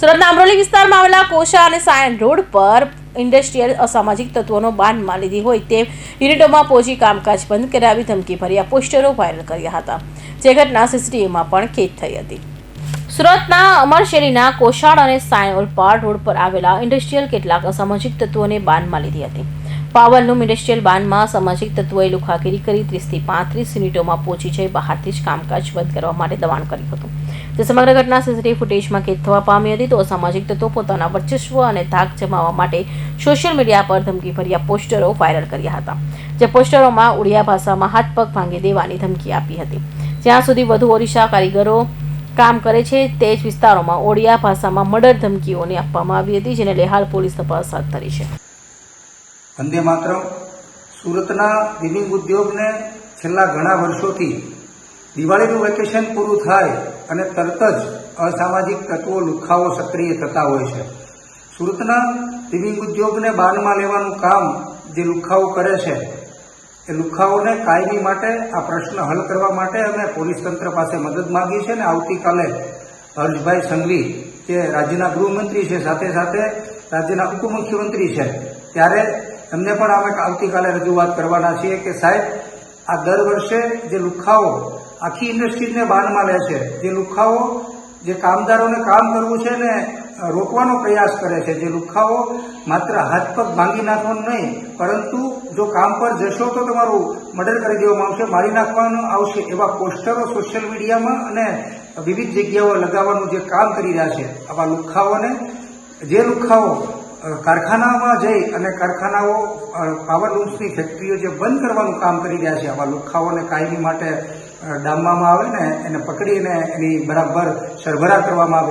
સુરતના અમરોલી વિસ્તારમાં આવેલા કોશા અને સાયન રોડ પર ઇન્ડસ્ટ્રીયલ અસામાજિક તત્વોનો બાનમાં લીધી હોય તે યુનિટોમાં પહોંચી કામકાજ બંધ કરાવી ધમકી ભર્યા પોસ્ટરો વાયરલ કર્યા હતા, જે ઘટના સીસીટીવીમાં પણ કેદ થઈ હતી. સુરતના અમરશેરીના કોશાળ અને સાયણ ઓલપાડ રોડ પર આવેલા ઇન્ડસ્ટ્રીયલ કેટલાક અસામાજિક તત્વોને બાનમાં લીધી હતી. પાવરલૂમ ઇન્ડસ્ટ્રીયલ બાનમાં સામાજિક તત્વોએ લુખાગીરી કરી ત્રીસથી પાંત્રીસ યુનિટોમાં પહોંચી જઈ બહારથી જ કામકાજ બંધ કરવા માટે દબાણ કર્યું હતું. તે સમગ્ર ઘટના સીસીટીવી ફૂટેજમાં કેદ થવા પામી હતી તો સામાજિક તત્વો પોતાના વર્ચસ્વ અને ધાક જમાવવા માટે સોશિયલ મીડિયા પર ધમકીભર્યા પોસ્ટરો વાયરલ કર્યા હતા, જે પોસ્ટરોમાં ઉડિયા ભાષામાં હાથ પગ ભાંગી દેવાની ધમકી આપી હતી. જ્યાં સુધી વધુ ઓરિસ્સા કારીગરો કામ કરે છે, તે જ વિસ્તારોમાં ઓડિયા ભાષામાં મર્ડર ધમકીઓને આપવામાં આવી હતી, જેને લેહાલ પોલીસ તપાસ હાથ ધરી છે. વંદે માતરમ. સુરતના વિવિંગ ઉદ્યોગને છેલ્લા ઘણા વર્ષોથી દિવાળીનું વેકેશન પૂરું થાય અને તરત જ અસામાજિક તત્વો લુખાઓ સક્રિય થતા હોય છે. સુરતના વિવિંગ ઉદ્યોગને બાનમાં લેવાનું કામ જે લુખાઓ કરે છે, એ લુખાઓને કાયમી માટે આ પ્રશ્ન હલ કરવા માટે અમે પોલીસ તંત્ર પાસે મદદ માંગી છે અને આવતીકાલે હર્ષભાઈ સંઘવી, જે રાજ્યના ગૃહમંત્રી છે, સાથે સાથે રાજ્યના ઉપમુખ્યમંત્રી છે, ત્યારે એમને પણ અમે આવતીકાલે રજૂઆત કરવાના છીએ કે સાહેબ, આ દર વર્ષે જે લુખાઓ આખી ઇન્ડસ્ટ્રીને બાનમાં લે છે, જે લુખાઓ જે કામદારોને કામ કરવું છે ને રોકવાનો પ્રયાસ કરે છે, જે લુખાઓ માત્ર હાથ પગ ભાંગી નાખવાનું નહીં, પરંતુ જો કામ પર જશો તો તમારું મર્ડર કરી દેવામાં આવશે, મારી નાખવાનું આવશે એવા પોસ્ટરો સોશિયલ મીડિયામાં અને વિવિધ જગ્યાઓ લગાવવાનું જે કામ કરી રહ્યા છે, આવા લુખાઓને, જે લુખાઓ કારખાનામાં જઈ અને કારખાનાઓ પાવર ફેક્ટરીઓ જે બંધ કરવાનું કામ કરી રહ્યા છે, આવા લુખાઓને કાયમી માટે ડામવામાં આવે ને એને પકડીને એની બરાબર સરભરા કરવામાં આવે.